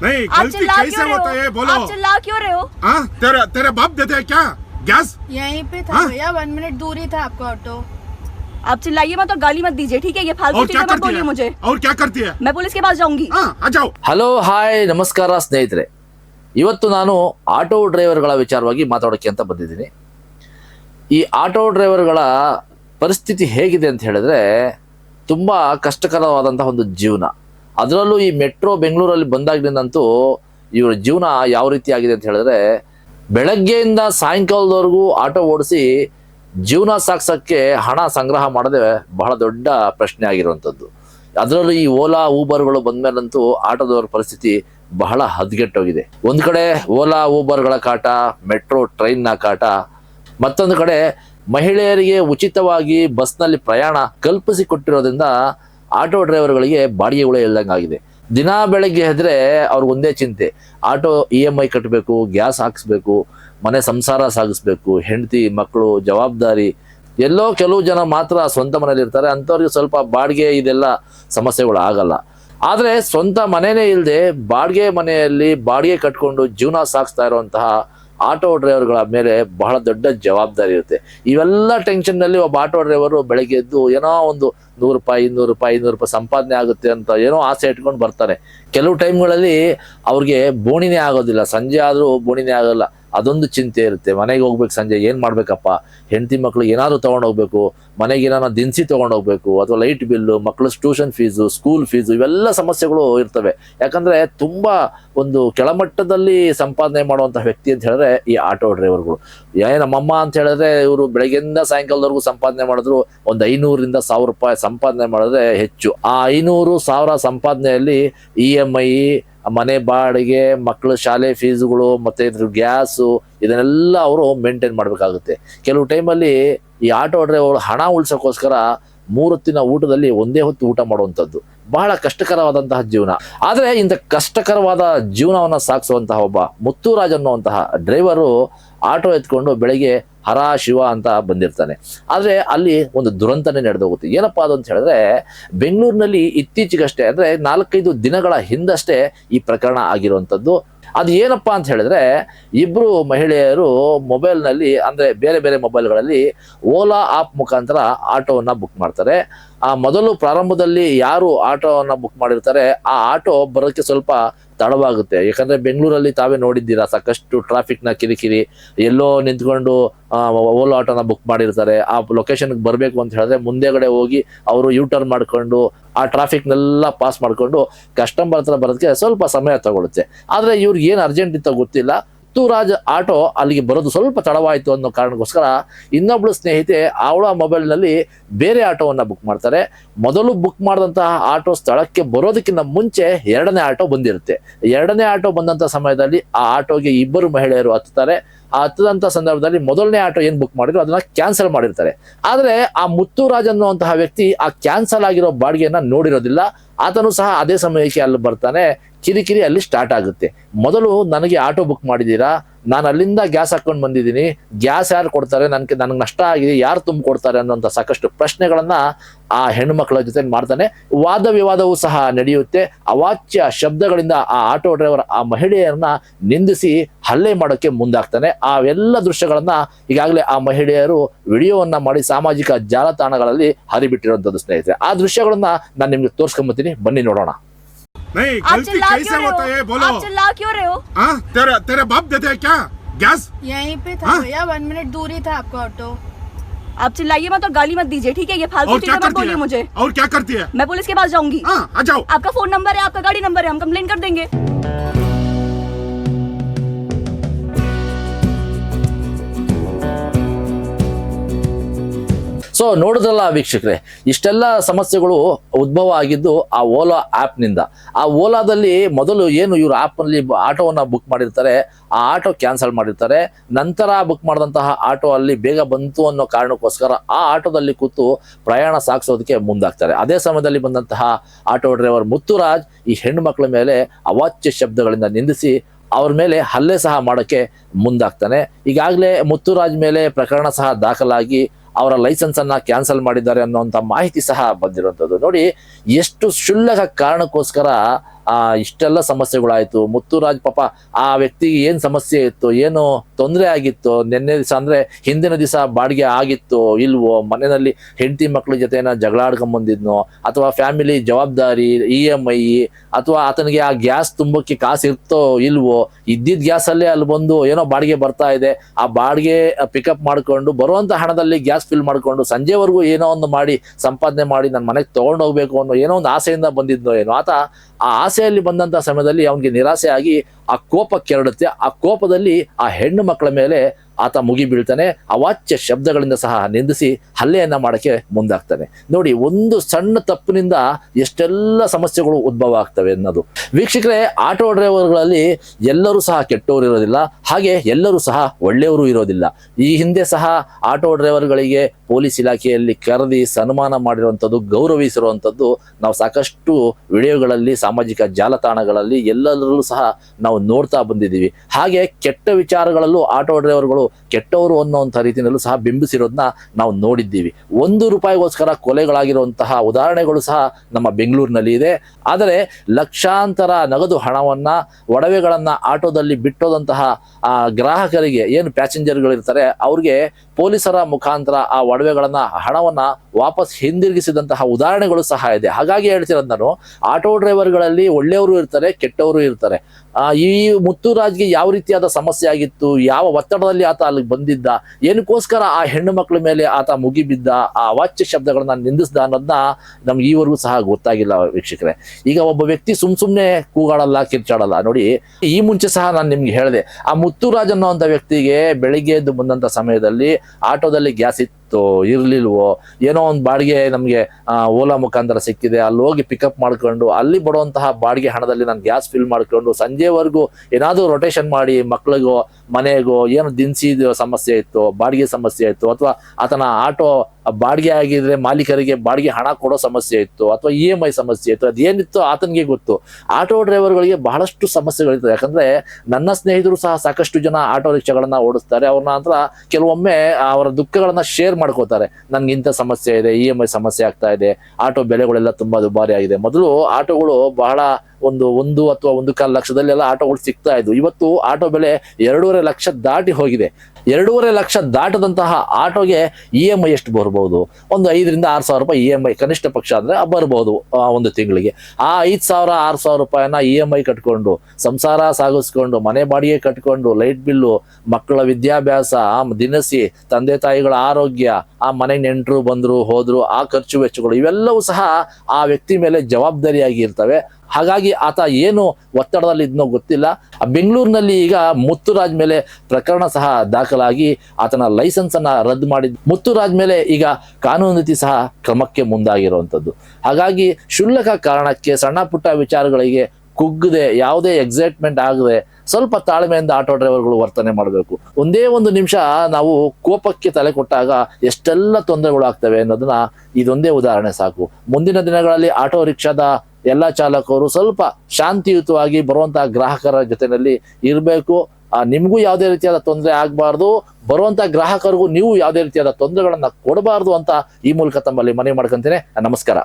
नहीं आप गलती चिल्ला कैसे क्यों रहे होता है हो बोलो आप चिल्ला क्यों रहे हो हाँ तेरे तेरे बाप देते हैं क्या गैस यहीं पे था हाँ? भैया वन मिनट दूर ही था आपका ऑटो आप चिल्लाइए मत और गाली मत दीजिए ठीक है ये फालतू और क्या चीजें मत करती बोलिए है मुझे और क्या करती है मैं पुलिस के पास जाऊंगी हाँ आ जाओ ಹಲೋ ಹಾಯ್ ನಮಸ್ಕಾರ ಸ್ನೇಹಿತರೆ ಇವತ್ತು ನಾನು ಆಟೋ ಡ್ರೈವರ್ಗಳ ವಿಚಾರವಾಗಿ ಮಾತಾಡೋಕ್ಕೆ ಅಂತ ಬಂದಿದ್ದೀನಿ ಈ ಆಟೋ ಡ್ರೈವರ್ಗಳ ಪರಿಸ್ಥಿತಿ ಹೇಗಿದೆ ಅಂತ ಹೇಳಿದ್ರೆ ತುಂಬ ಕಷ್ಟಕರವಾದಂತಹ ಒಂದು ಜೀವನ ಅದರಲ್ಲೂ ಈ ಮೆಟ್ರೋ ಬೆಂಗಳೂರಲ್ಲಿ ಬಂದಾಗಿನಿಂದಂತೂ ಇವರ ಜೀವನ ಯಾವ ರೀತಿ ಆಗಿದೆ ಅಂತ ಹೇಳಿದ್ರೆ, ಬೆಳಗ್ಗೆಯಿಂದ ಸಾಯಂಕಾಲದವರೆಗೂ ಆಟೋ ಓಡಿಸಿ ಜೀವನ ಸಾಗ್ಸೋಕ್ಕೆ ಹಣ ಸಂಗ್ರಹ ಮಾಡದೆ ಬಹಳ ದೊಡ್ಡ ಪ್ರಶ್ನೆ ಆಗಿರುವಂಥದ್ದು. ಅದರಲ್ಲೂ ಈ ಓಲಾ, ಊಬರ್ಗಳು ಬಂದ್ಮೇಲಂತೂ ಆಟೋದವರ ಪರಿಸ್ಥಿತಿ ಬಹಳ ಹದಗೆಟ್ಟೋಗಿದೆ. ಒಂದು ಕಡೆ ಓಲಾ, ಊಬರ್ಗಳ ಕಾಟ, ಮೆಟ್ರೋ ಟ್ರೈನ್ನ ಕಾಟ, ಮತ್ತೊಂದು ಕಡೆ ಮಹಿಳೆಯರಿಗೆ ಉಚಿತವಾಗಿ ಬಸ್ನಲ್ಲಿ ಪ್ರಯಾಣ ಕಲ್ಪಿಸಿ ಕೊಟ್ಟಿರೋದ್ರಿಂದ ಆಟೋ ಡ್ರೈವರ್ಗಳಿಗೆ ಬಾಡಿಗೆಗಳೇ ಇಲ್ದಂಗಾಗಿದೆ. ದಿನ ಬೆಳಗ್ಗೆ ಎದ್ರೆ ಅವ್ರಿಗೆ ಒಂದೇ ಚಿಂತೆ. ಆಟೋ ಇ ಎಂ ಐ ಕಟ್ಟಬೇಕು ಗ್ಯಾಸ್ ಹಾಕಿಸ್ಬೇಕು, ಮನೆ ಸಂಸಾರ ಸಾಗಿಸ್ಬೇಕು, ಹೆಂಡತಿ, ಮಕ್ಕಳು, ಜವಾಬ್ದಾರಿ, ಎಲ್ಲೋ ಕೆಲವು ಜನ ಮಾತ್ರ ಸ್ವಂತ ಮನೇಲಿ ಇರ್ತಾರೆ. ಅಂಥವ್ರಿಗೆ ಸ್ವಲ್ಪ ಬಾಡಿಗೆ ಇದೆಲ್ಲ ಸಮಸ್ಯೆಗಳು ಆಗಲ್ಲ. ಆದರೆ ಸ್ವಂತ ಮನೆಯೇ ಇಲ್ಲದೆ ಬಾಡಿಗೆ ಮನೆಯಲ್ಲಿ ಬಾಡಿಗೆ ಕಟ್ಕೊಂಡು ಜೀವನ ಸಾಗಿಸ್ತಾ ಇರುವಂತಹ ಆಟೋ ಡ್ರೈವರ್ಗಳ ಮೇಲೆ ಬಹಳ ದೊಡ್ಡ ಜವಾಬ್ದಾರಿ ಇರುತ್ತೆ. ಇವೆಲ್ಲ ಟೆನ್ಷನ್ನಲ್ಲಿ ಒಬ್ಬ ಆಟೋ ಡ್ರೈವರು ಬೆಳಗ್ಗೆ ಎದ್ದು ಏನೋ ಒಂದು ನೂರು ರೂಪಾಯಿ, ಇನ್ನೂರು ರೂಪಾಯಿ ಇನ್ನೂರು ರೂಪಾಯಿ ಸಂಪಾದನೆ ಆಗುತ್ತೆ ಅಂತ ಏನೋ ಆಸೆ ಇಟ್ಕೊಂಡು ಬರ್ತಾರೆ. ಕೆಲವು ಟೈಮ್ಗಳಲ್ಲಿ ಅವ್ರಿಗೆ ಬೋಣಿನೇ ಆಗೋದಿಲ್ಲ. ಸಂಜೆ ಆದರೂ ಬೋಣಿನೇ ಆಗೋಲ್ಲ. ಅದೊಂದು ಚಿಂತೆ ಇರುತ್ತೆ. ಮನೆಗೆ ಹೋಗ್ಬೇಕು ಸಂಜೆ, ಏನು ಮಾಡ್ಬೇಕಪ್ಪ? ಹೆಂಡತಿ ಮಕ್ಕಳು ಏನಾದ್ರು ತೊಗೊಂಡೋಗ್ಬೇಕು ಮನೆಗೆ ಏನಾರ ದಿನಸಿ ತೊಗೊಂಡೋಗ್ಬೇಕು ಅಥವಾ ಲೈಟ್ ಬಿಲ್ಲು ಮಕ್ಕಳು ಟ್ಯೂಷನ್ ಫೀಸು ಸ್ಕೂಲ್ ಫೀಸು ಇವೆಲ್ಲ ಸಮಸ್ಯೆಗಳು ಇರ್ತವೆ. ಯಾಕಂದ್ರೆ ತುಂಬಾ ಒಂದು ಕೆಳಮಟ್ಟದಲ್ಲಿ ಸಂಪಾದನೆ ಮಾಡುವಂಥ ವ್ಯಕ್ತಿ ಅಂತ ಹೇಳಿದ್ರೆ ಈ ಆಟೋ ಡ್ರೈವರ್ಗಳು. ಏ, ನಮ್ಮಮ್ಮ ಅಂತ ಹೇಳಿದ್ರೆ ಇವರು ಬೆಳಗ್ಗೆಯಿಂದ ಸಾಯಂಕಾಲದವರೆಗೂ ಸಂಪಾದನೆ ಮಾಡಿದ್ರು. ಒಂದು ಐನೂರಿಂದ ಸಾವಿರ ರೂಪಾಯಿ ಸಂಪಾದನೆ ಮಾಡಿದ್ರೆ ಹೆಚ್ಚು. ಆ ಐನೂರು ಸಾವಿರ ಸಂಪಾದನೆಯಲ್ಲಿ ಇ ಎಂ ಐ ಮನೆ ಬಾಡಿಗೆ ಮಕ್ಕಳ ಶಾಲೆ ಫೀಸ್ಗಳು, ಮತ್ತೆ ಇದ್ರ ಗ್ಯಾಸು, ಇದನ್ನೆಲ್ಲ ಅವರು ಮೇಂಟೈನ್ ಮಾಡಬೇಕಾಗುತ್ತೆ. ಕೆಲವು ಟೈಮಲ್ಲಿ ಈ ಆಟೋ ಡ್ರೈವರ್ ಹಣ ಉಳಿಸೋಕ್ಕೋಸ್ಕರ ಮೂರು ಹೊತ್ತಿನ ಊಟದಲ್ಲಿ ಒಂದೇ ಹೊತ್ತು ಊಟ ಮಾಡುವಂಥದ್ದು. ಬಹಳ ಕಷ್ಟಕರವಾದಂತಹ ಜೀವನ. ಆದರೆ ಇಂಥ ಕಷ್ಟಕರವಾದ ಜೀವನವನ್ನು ಸಾಗಿಸುವಂತಹ ಒಬ್ಬ ಮುತ್ತುರಾಜ್ ಅನ್ನುವಂತಹ ಡ್ರೈವರು ಆಟೋ ಎತ್ಕೊಂಡು ಬೆಳಗ್ಗೆ ಹರ ಶಿವ ಅಂತ ಬಂದಿರ್ತಾನೆ. ಆದರೆ ಅಲ್ಲಿ ಒಂದು ದುರಂತನೇ ನಡೆದೋಗುತ್ತೆ. ಏನಪ್ಪ ಅದು ಅಂತ ಹೇಳಿದ್ರೆ, ಬೆಂಗಳೂರಿನಲ್ಲಿ ಇತ್ತೀಚೆಗಷ್ಟೇ, ಅಂದರೆ ನಾಲ್ಕೈದು ದಿನಗಳ ಹಿಂದಷ್ಟೇ ಈ ಪ್ರಕರಣ ಆಗಿರುವಂಥದ್ದು. ಅದು ಏನಪ್ಪ ಅಂತ ಹೇಳಿದ್ರೆ ಇಬ್ಬರು ಮಹಿಳೆಯರು ಮೊಬೈಲ್ನಲ್ಲಿ, ಅಂದರೆ ಬೇರೆ ಬೇರೆ ಮೊಬೈಲ್ಗಳಲ್ಲಿ ಓಲಾ ಆಪ್ ಮುಖಾಂತರ ಆಟೋವನ್ನು ಬುಕ್ ಮಾಡ್ತಾರೆ. ಆ ಮೊದಲು ಪ್ರಾರಂಭದಲ್ಲಿ ಯಾರು ಆಟೋವನ್ನು ಬುಕ್ ಮಾಡಿರ್ತಾರೆ, ಆ ಆಟೋ ಬರೋಕ್ಕೆ ಸ್ವಲ್ಪ ತಡವಾಗುತ್ತೆ. ಯಾಕಂದ್ರೆ ಬೆಂಗಳೂರಲ್ಲಿ ತಾವೇ ನೋಡಿದ್ದೀರಾ, ಸಾಕಷ್ಟು ಟ್ರಾಫಿಕ್ನ ಕಿರಿಕಿರಿ, ಎಲ್ಲೋ ನಿಂತ್ಕೊಂಡು ಓಲಾ ಆಟೋನ ಬುಕ್ ಮಾಡಿರ್ತಾರೆ. ಆ ಲೊಕೇಶನ್ಗೆ ಬರಬೇಕು ಅಂತ ಹೇಳಿದ್ರೆ ಮುಂದೆಗಡೆ ಹೋಗಿ ಅವರು ಯೂ ಟರ್ನ್ ಮಾಡ್ಕೊಂಡು, ಆ ಟ್ರಾಫಿಕ್ನೆಲ್ಲ ಪಾಸ್ ಮಾಡ್ಕೊಂಡು ಕಸ್ಟಮರ್ ಹತ್ರ ಬರೋದಕ್ಕೆ ಸ್ವಲ್ಪ ಸಮಯ ತಗೊಳುತ್ತೆ. ಆದರೆ ಇವ್ರಿಗೆ ಏನು ಅರ್ಜೆಂಟ್ ಇತ್ತ ಗೊತ್ತಿಲ್ಲ. ಮುತ್ತುರಾಜ್ ಆಟೋ ಅಲ್ಲಿಗೆ ಬರೋದು ಸ್ವಲ್ಪ ತಡವಾಯಿತು ಅನ್ನೋ ಕಾರಣಕ್ಕೋಸ್ಕರ ಇನ್ನೊಬ್ಳು ಸ್ನೇಹಿತೆ ಅವಳ ಮೊಬೈಲ್ನಲ್ಲಿ ಬೇರೆ ಆಟೋವನ್ನು ಬುಕ್ ಮಾಡ್ತಾರೆ. ಮೊದಲು ಬುಕ್ ಮಾಡಿದಂತಹ ಆಟೋ ಸ್ಥಳಕ್ಕೆ ಬರೋದಕ್ಕಿಂತ ಮುಂಚೆ ಎರಡನೇ ಆಟೋ ಬಂದಿರುತ್ತೆ. ಎರಡನೇ ಆಟೋ ಬಂದಂಥ ಸಮಯದಲ್ಲಿ ಆ ಆಟೋಗೆ ಇಬ್ಬರು ಮಹಿಳೆಯರು ಹತ್ತುತ್ತಾರೆ. ಆ ಹತ್ತದಂಥ ಸಂದರ್ಭದಲ್ಲಿ ಮೊದಲನೇ ಆಟೋ ಏನು ಬುಕ್ ಮಾಡಿದ್ರು ಅದನ್ನು ಕ್ಯಾನ್ಸಲ್ ಮಾಡಿರ್ತಾರೆ. ಆದರೆ ಆ ಮುತ್ತುರಾಜ್ ಅನ್ನುವಂತಹ ವ್ಯಕ್ತಿ ಆ ಕ್ಯಾನ್ಸಲ್ ಆಗಿರೋ ಬಾಡಿಗೆಯನ್ನು ನೋಡಿರೋದಿಲ್ಲ. ಆತನು ಸಹ ಅದೇ ಸಮಯಕ್ಕೆ ಅಲ್ಲಿ ಬರ್ತಾನೆ. ಕಿರಿಕಿರಿ ಅಲ್ಲಿ ಸ್ಟಾರ್ಟ್ ಆಗುತ್ತೆ. ಮೊದಲು ನನಗೆ ಆಟೋ ಬುಕ್ ಮಾಡಿದ್ದೀರಾ? ನಾನು ಅಲ್ಲಿಂದ ಗ್ಯಾಸ್ ಹಾಕೊಂಡು ಬಂದಿದ್ದೀನಿ. ಗ್ಯಾಸ್ ಯಾರು ಕೊಡ್ತಾರೆ? ನನಗೆ ನನಗೆ ನಷ್ಟ ಆಗಿದೆ. ಯಾರು ತುಂಬ ಕೊಡ್ತಾರೆ ಅನ್ನೋಂಥ ಸಾಕಷ್ಟು ಪ್ರಶ್ನೆಗಳನ್ನು ಆ ಹೆಣ್ಣುಮಕ್ಕಳ ಜೊತೆ ಮಾಡ್ತಾನೆ. ವಾದ ವಿವಾದವೂ ಸಹ ನಡೆಯುತ್ತೆ. ಅವಾಚ್ಯ ಶಬ್ದಗಳಿಂದ ಆ ಆಟೋ ಡ್ರೈವರ್ ಆ ಮಹಿಳೆಯರನ್ನ ನಿಂದಿಸಿ ಹಲ್ಲೆ ಮಾಡೋಕ್ಕೆ ಮುಂದಾಗ್ತಾನೆ. ಆ ಎಲ್ಲ ದೃಶ್ಯಗಳನ್ನು ಈಗಾಗಲೇ ಆ ಮಹಿಳೆಯರು ವಿಡಿಯೋವನ್ನು ಮಾಡಿ ಸಾಮಾಜಿಕ ಜಾಲತಾಣಗಳಲ್ಲಿ ಹರಿಬಿಟ್ಟಿರುವಂಥದ್ದು ಸ್ನೇಹಿತರೆ. ಆ ದೃಶ್ಯಗಳನ್ನು ನಾನು ನಿಮಗೆ ತೋರಿಸ್ಕೊಂಬತ್ತೀನಿ ಬನ್ನಿ ನೋಡೋಣ. नहीं गलती कैसे होता है बोलो। आप चिल्ला क्यों रहे हो? आ, तेरे तेरे बाप देते हैं क्या? गैस? यहीं पे था हाँ? भैया वन मिनट दूर ही था आपका ऑटो आप चिल्लाइए मत और गाली मत दीजिए ठीक है? ये फालतू चीज़ें मत बोलिए मुझे। और क्या करती है? मैं पुलिस के पास जाऊँगी। हाँ आ जाओ। आपका फ़ोन नंबर है आपका गाड़ी नंबर है हम कंप्लेन कर देंगे। ಸೊ ನೋಡಿದ್ರಲ್ಲ ವೀಕ್ಷಕರೇ, ಇಷ್ಟೆಲ್ಲ ಸಮಸ್ಯೆಗಳು ಉದ್ಭವ ಆಗಿದ್ದು ಆ ಓಲಾ ಆ್ಯಪ್ನಿಂದ ಆ ಓಲಾದಲ್ಲಿ ಮೊದಲು ಏನು ಇವರು ಆ್ಯಪ್ನಲ್ಲಿ ಆಟೋವನ್ನು ಬುಕ್ ಮಾಡಿರ್ತಾರೆ, ಆ ಆಟೋ ಕ್ಯಾನ್ಸಲ್ ಮಾಡಿರ್ತಾರೆ, ನಂತರ ಬುಕ್ ಮಾಡಿದಂತಹ ಆಟೋ ಅಲ್ಲಿ ಬೇಗ ಬಂತು ಅನ್ನೋ ಕಾರಣಕ್ಕೋಸ್ಕರ ಆ ಆಟೋದಲ್ಲಿ ಕೂತು ಪ್ರಯಾಣ ಸಾಗಿಸೋದಕ್ಕೆ ಮುಂದಾಗ್ತಾರೆ. ಅದೇ ಸಮಯದಲ್ಲಿ ಬಂದಂತಹ ಆಟೋ ಡ್ರೈವರ್ ಮುತ್ತುರಾಜ್ ಈ ಹೆಣ್ಣು ಮಕ್ಕಳ ಮೇಲೆ ಅವಾಚ್ಯ ಶಬ್ದಗಳಿಂದ ನಿಂದಿಸಿ ಅವ್ರ ಮೇಲೆ ಹಲ್ಲೆ ಸಹ ಮಾಡೋಕ್ಕೆ ಮುಂದಾಗ್ತಾನೆ. ಈಗಾಗಲೇ ಮುತ್ತುರಾಜ್ ಮೇಲೆ ಪ್ರಕರಣ ಸಹ ದಾಖಲಾಗಿ ಅವರ ಲೈಸೆನ್ಸ್ ಅನ್ನ ಕ್ಯಾನ್ಸಲ್ ಮಾಡಿದ್ದಾರೆ ಅನ್ನುವಂಥ ಮಾಹಿತಿ ಸಹ ಬಂದಿರುವಂಥದ್ದು ನೋಡಿ ಎಷ್ಟು ಶುಲ್ಲಕ ಕಾರಣಕ್ಕೋಸ್ಕರ ಆ, ಇಷ್ಟೆಲ್ಲ ಸಮಸ್ಯೆಗಳಾಯ್ತು. ಮುತ್ತುರಾಜ್ ಪಾಪ ಆ ವ್ಯಕ್ತಿಗೆ ಏನ್ ಸಮಸ್ಯೆ ಇತ್ತು, ಏನು ತೊಂದರೆ ಆಗಿತ್ತು, ನಿನ್ನೆ ದಿವಸ ಅಂದ್ರೆ ಹಿಂದಿನ ದಿವಸ ಬಾಡಿಗೆ ಆಗಿತ್ತು ಇಲ್ವೋ, ಮನೆಯಲ್ಲಿ ಹೆಂಡತಿ ಮಕ್ಳ ಜೊತೆ ಏನೋ ಜಗಳ ಆಡ್ಕೊಂಡ್ ಬಂದಿದ್ನೋ ಅಥವಾ ಫ್ಯಾಮಿಲಿ ಜವಾಬ್ದಾರಿ ಇ ಎಂ ಐ ಅಥವಾ ಆತನಿಗೆ ಆ ಗ್ಯಾಸ್ ತುಂಬಕ್ಕೆ ಕಾಸು ಇರ್ತೋ ಇಲ್ವೋ ಇದ್ದಿದ್ದ ಗ್ಯಾಸಲ್ಲೇ ಅಲ್ಲಿ ಬಂದು ಏನೋ ಬಾಡಿಗೆ ಬರ್ತಾ ಇದೆ, ಆ ಬಾಡಿಗೆ ಪಿಕಪ್ ಮಾಡ್ಕೊಂಡು ಬರುವಂತ ಹಣದಲ್ಲಿ ಗ್ಯಾಸ್ ಫಿಲ್ ಮಾಡ್ಕೊಂಡು ಸಂಜೆವರೆಗೂ ಏನೋ ಒಂದು ಮಾಡಿ ಸಂಪಾದನೆ ಮಾಡಿ ನನ್ನ ಮನೆಗೆ ತೊಗೊಂಡು ಹೋಗ್ಬೇಕು ಅನ್ನೋ ಏನೋ ಒಂದು ಆಸೆಯಿಂದ ಬಂದಿದ್ನೋ ಏನೋ, ಆತ ಆ ಆಸೆಯಲ್ಲಿ ಬಂದಂತಹ ಸಮಯದಲ್ಲಿ ಅವನಿಗೆ ನಿರಾಸೆ ಆಗಿ ಆ ಕೋಪ ಕೆರಡುತ್ತೆ ಆ ಕೋಪದಲ್ಲಿ ಆ ಹೆಣ್ಣು ಮಕ್ಕಳ ಮೇಲೆ ಆತ ಮುಗಿ ಬೀಳ್ತಾನೆ. ಅವಾಚ್ಯ ಶಬ್ದಗಳಿಂದ ಸಹ ನಿಂದಿಸಿ ಹಲ್ಲೆಯನ್ನು ಮಾಡಕ್ಕೆ ಮುಂದಾಗ್ತಾನೆ. ನೋಡಿ, ಒಂದು ಸಣ್ಣ ತಪ್ಪಿನಿಂದ ಎಷ್ಟೆಲ್ಲ ಸಮಸ್ಯೆಗಳು ಉದ್ಭವ ಆಗ್ತವೆ ಅನ್ನೋದು. ವೀಕ್ಷಕರೇ, ಆಟೋ ಡ್ರೈವರ್ಗಳಲ್ಲಿ ಎಲ್ಲರೂ ಸಹ ಕೆಟ್ಟವರು ಇರೋದಿಲ್ಲ. ಹಾಗೆ ಎಲ್ಲರೂ ಸಹ ಒಳ್ಳೆಯವರು ಇರೋದಿಲ್ಲ. ಈ ಹಿಂದೆ ಸಹ ಆಟೋ ಡ್ರೈವರ್ಗಳಿಗೆ ಪೊಲೀಸ್ ಇಲಾಖೆಯಲ್ಲಿ ಕರೆದಿ ಸನ್ಮಾನ ಮಾಡಿರುವಂಥದ್ದು, ಗೌರವಿಸಿರುವಂಥದ್ದು ನಾವು ಸಾಕಷ್ಟು ವಿಡಿಯೋಗಳಲ್ಲಿ, ಸಾಮಾಜಿಕ ಜಾಲತಾಣಗಳಲ್ಲಿ ಎಲ್ಲರಲ್ಲೂ ಸಹ ನಾವು ನೋಡ್ತಾ ಬಂದಿದ್ದೀವಿ. ಹಾಗೆ ಕೆಟ್ಟ ವಿಚಾರಗಳಲ್ಲೂ ಆಟೋ ಡ್ರೈವರ್ಗಳು ಕೆಟ್ಟವರು ಅನ್ನೋಂಥ ರೀತಿಯಲ್ಲೂ ಸಹ ಬಿಂಬಿಸಿರೋದನ್ನ ನಾವು ನೋಡಿದ್ದೀವಿ. ಒಂದು ರೂಪಾಯಿಗೋಸ್ಕರ ಕೊಲೆಗಳಾಗಿರುವಂತಹ ಉದಾಹರಣೆಗಳು ಸಹ ನಮ್ಮ ಬೆಂಗಳೂರಿನಲ್ಲಿ ಇದೆ. ಆದರೆ ಲಕ್ಷಾಂತರ ನಗದು ಹಣವನ್ನ, ಒಡವೆಗಳನ್ನು ಆಟೋದಲ್ಲಿ ಬಿಟ್ಟೋದಂತಹ ಗ್ರಾಹಕರಿಗೆ, ಏನು ಪ್ಯಾಸೆಂಜರ್ಗಳಿರ್ತಾರೆ, ಅವ್ರಿಗೆ ಪೊಲೀಸರ ಮುಖಾಂತರ ಆ ಒಡವೆಗಳನ್ನು, ಹಣವನ್ನ ವಾಪಸ್ ಹಿಂದಿರುಗಿಸಿದಂತಹ ಉದಾಹರಣೆಗಳು ಸಹ ಇದೆ. ಹಾಗಾಗಿ ಹೇಳ್ತಿರೋದು ನಾನು, ಆಟೋ ಡ್ರೈವರ್ಗಳಲ್ಲಿ ಒಳ್ಳೆಯವರು ಇರ್ತಾರೆ, ಕೆಟ್ಟವರು ಇರ್ತಾರೆ. ಈ ಮುತ್ತುರಾಜ್ಗೆ ಯಾವ ರೀತಿಯಾದ ಸಮಸ್ಯೆ ಆಗಿತ್ತು, ಯಾವ ಒತ್ತಡದಲ್ಲಿ ಆತ ಅಲ್ಲಿಗೆ ಬಂದಿದ್ದ, ಏನಕ್ಕೋಸ್ಕರ ಆ ಹೆಣ್ಣು ಮಕ್ಕಳ ಮೇಲೆ ಆತ ಮುಗಿಬಿದ್ದ, ಆ ಅವಾಚ್ಯ ಶಬ್ದಗಳನ್ನ ನಿಂದಿಸ್ದ ಅನ್ನೋದನ್ನ ನಮ್ಗೆ ಈವರೆಗೂ ಸಹ ಗೊತ್ತಾಗಿಲ್ಲ ವೀಕ್ಷಕರೇ. ಈಗ ಒಬ್ಬ ವ್ಯಕ್ತಿ ಸುಮ್ ಸುಮ್ನೆ ಕೂಗಾಡಲ್ಲ, ಕಿರ್ಚಾಡಲ್ಲ. ನೋಡಿ, ಈ ಮುಂಚೆ ಸಹ ನಾನು ನಿಮ್ಗೆ ಹೇಳಿದೆ, ಆ ಮುತ್ತುರಾಜ್ ಅನ್ನೋ ವ್ಯಕ್ತಿಗೆ ಬೆಳಿಗ್ಗೆ ಎದ್ದು ಬಂದಂತ ಸಮಯದಲ್ಲಿ ಆಟೋದಲ್ಲಿ ಗ್ಯಾಸ್ ಇತ್ತು. ಇರ್ಲಿಲ್ವೋ? ಏನೋ ಒಂದು ಬಾಡಿಗೆ ನಮಗೆ ಓಲಾ ಮುಖಾಂತರ ಸಿಕ್ಕಿದೆ. ಅಲ್ಲಿ ಹೋಗಿ ಪಿಕಪ್ ಮಾಡ್ಕೊಂಡು, ಅಲ್ಲಿ ಬಡುವಂತಹ ಬಾಡಿಗೆ ಹಣದಲ್ಲಿ ನಾನು ಗ್ಯಾಸ್ ಫಿಲ್ ಮಾಡ್ಕೊಂಡು, ಸಂಜೆವರೆಗೂ ಏನಾದರೂ ರೊಟೇಷನ್ ಮಾಡಿ ಮಕ್ಳಿಗೋ, ಮನೆಗೋ, ಏನು ದಿನಸಿ ಸಮಸ್ಯೆ ಇತ್ತು, ಬಾಡಿಗೆ ಸಮಸ್ಯೆ ಇತ್ತು, ಅಥವಾ ಆತನ ಆಟೋ ಬಾಡಿಗೆ ಆಗಿದ್ರೆ ಮಾಲೀಕರಿಗೆ ಬಾಡಿಗೆ ಹಣ ಕೊಡೋ ಸಮಸ್ಯೆ ಇತ್ತು, ಅಥವಾ ಇ ಎಂ ಐ ಸಮಸ್ಯೆ ಇತ್ತು, ಅದೇನಿತ್ತು ಆತನಿಗೆ ಗೊತ್ತು. ಆಟೋ ಡ್ರೈವರ್ಗಳಿಗೆ ಬಹಳಷ್ಟು ಸಮಸ್ಯೆಗಳಿತ್ತು ಯಾಕಂದ್ರೆ ನನ್ನ ಸ್ನೇಹಿತರು ಸಹ ಸಾಕಷ್ಟು ಜನ ಆಟೋ ರಿಕ್ಷಾಗಳನ್ನ ಓಡಿಸ್ತಾರೆ. ಅವ್ರನ್ನ ಹತ್ರ ಕೆಲವೊಮ್ಮೆ ಅವರ ದುಃಖಗಳನ್ನ ಶೇರ್ ಮಾಡ್ಕೋತಾರೆ. ನನ್ಗೆ ಇಂಥ ಸಮಸ್ಯೆ ಇದೆ ಇ ಎಂ ಐ ಸಮಸ್ಯೆ ಆಗ್ತಾ ಇದೆ, ಆಟೋ ಬೆಲೆಗಳೆಲ್ಲ ತುಂಬಾ ದುಬಾರಿ ಆಗಿದೆ. ಮೊದಲು ಆಟೋಗಳು ಬಹಳ ಒಂದು ಒಂದು ಅಥವಾ ಒಂದು ಕಾಲು ಲಕ್ಷದಲ್ಲೆಲ್ಲ ಆಟೋಗಳು ಸಿಗ್ತಾ ಇದ್ವು. ಇವತ್ತು ಆಟೋ ಬೆಲೆ ಎರಡೂವರೆ ಲಕ್ಷ ದಾಟಿ ಹೋಗಿದೆ. ಎರಡೂವರೆ ಲಕ್ಷ ದಾಟದಂತಹ ಆಟೋಗೆ ಇ ಎಂ ಐ ಎಷ್ಟು ಬರ್ಬೋದು? ಒಂದು ಐದರಿಂದ ಆರು ಸಾವಿರ ರೂಪಾಯಿ ಇ ಎಂ ಐ ಕನಿಷ್ಠ ಪಕ್ಷ ಅಂದರೆ ಬರ್ಬೋದು ಒಂದು ತಿಂಗಳಿಗೆ. ಆ ಐದು ಸಾವಿರ, ಆರು ಸಾವಿರ ರೂಪಾಯಿನ ಇ ಎಂ ಐ ಕಟ್ಕೊಂಡು, ಸಂಸಾರ ಸಾಗಿಸ್ಕೊಂಡು, ಮನೆ ಬಾಡಿಗೆ ಕಟ್ಕೊಂಡು, ಲೈಟ್ ಬಿಲ್ಲು, ಮಕ್ಕಳ ವಿದ್ಯಾಭ್ಯಾಸ ದಿನಸಿ, ತಂದೆ ತಾಯಿಗಳ ಆರೋಗ್ಯ, ಆ ಮನೆ ನೆಂಟರು ಬಂದರು, ಹೋದರು, ಆ ಖರ್ಚು ವೆಚ್ಚಗಳು ಇವೆಲ್ಲವೂ ಸಹ ಆ ವ್ಯಕ್ತಿ ಮೇಲೆ ಜವಾಬ್ದಾರಿಯಾಗಿ ಇರ್ತವೆ. ಹಾಗಾಗಿ ಆತ ಏನು ಒತ್ತಡದಲ್ಲಿ ಇದ್ನೋ ಗೊತ್ತಿಲ್ಲ. ಆ ಬೆಂಗಳೂರಿನಲ್ಲಿ ಈಗ ಮುತ್ತುರಾಜ್ ಮೇಲೆ ಪ್ರಕರಣ ಸಹ ದಾಖಲಾಗಿ ಆತನ ಲೈಸೆನ್ಸ್ ಅನ್ನ ರದ್ದು ಮಾಡಿ ಮುತ್ತುರಾಜ್ ಮೇಲೆ ಈಗ ಕಾನೂನು ನೀತಿ ಸಹ ಕ್ರಮಕ್ಕೆ ಮುಂದಾಗಿರುವಂಥದ್ದು ಹಾಗಾಗಿ ಕ್ಷುಲ್ಲಕ ಕಾರಣಕ್ಕೆ ಸಣ್ಣ ಪುಟ್ಟ ವಿಚಾರಗಳಿಗೆ ಕುಗ್ಗದೆ ಯಾವುದೇ ಎಕ್ಸೈಟ್ಮೆಂಟ್ ಆಗದೆ ಸ್ವಲ್ಪ ತಾಳ್ಮೆಯಿಂದ ಆಟೋ ಡ್ರೈವರ್ಗಳು ವರ್ತನೆ ಮಾಡಬೇಕು. ಒಂದೇ ಒಂದು ನಿಮಿಷ ನಾವು ಕೋಪಕ್ಕೆ ತಲೆ ಕೊಟ್ಟಾಗ ಎಷ್ಟೆಲ್ಲ ತೊಂದರೆಗಳು ಆಗ್ತವೆ ಅನ್ನೋದನ್ನ ಇದೊಂದೇ ಉದಾಹರಣೆ ಸಾಕು. ಮುಂದಿನ ದಿನಗಳಲ್ಲಿ ಆಟೋ ರಿಕ್ಷಾದ ಎಲ್ಲ ಚಾಲಕರು ಸ್ವಲ್ಪ ಶಾಂತಿಯುತವಾಗಿ ಬರುವಂತಹ ಗ್ರಾಹಕರ ಜೊತೆನಲ್ಲಿ ಇರಬೇಕು. ನಿಮಗೂ ಯಾವುದೇ ರೀತಿಯಾದ ತೊಂದರೆ ಆಗಬಾರ್ದು. ಬರುವಂತಹ ಗ್ರಾಹಕರಿಗೂ ನೀವು ಯಾವುದೇ ರೀತಿಯಾದ ತೊಂದರೆಗಳನ್ನ ಕೊಡಬಾರ್ದು ಅಂತ ಈ ಮೂಲಕ ತಮ್ಮಲ್ಲಿ ಮನವಿ ಮಾಡ್ಕೊಂತೇನೆ. ನಮಸ್ಕಾರ.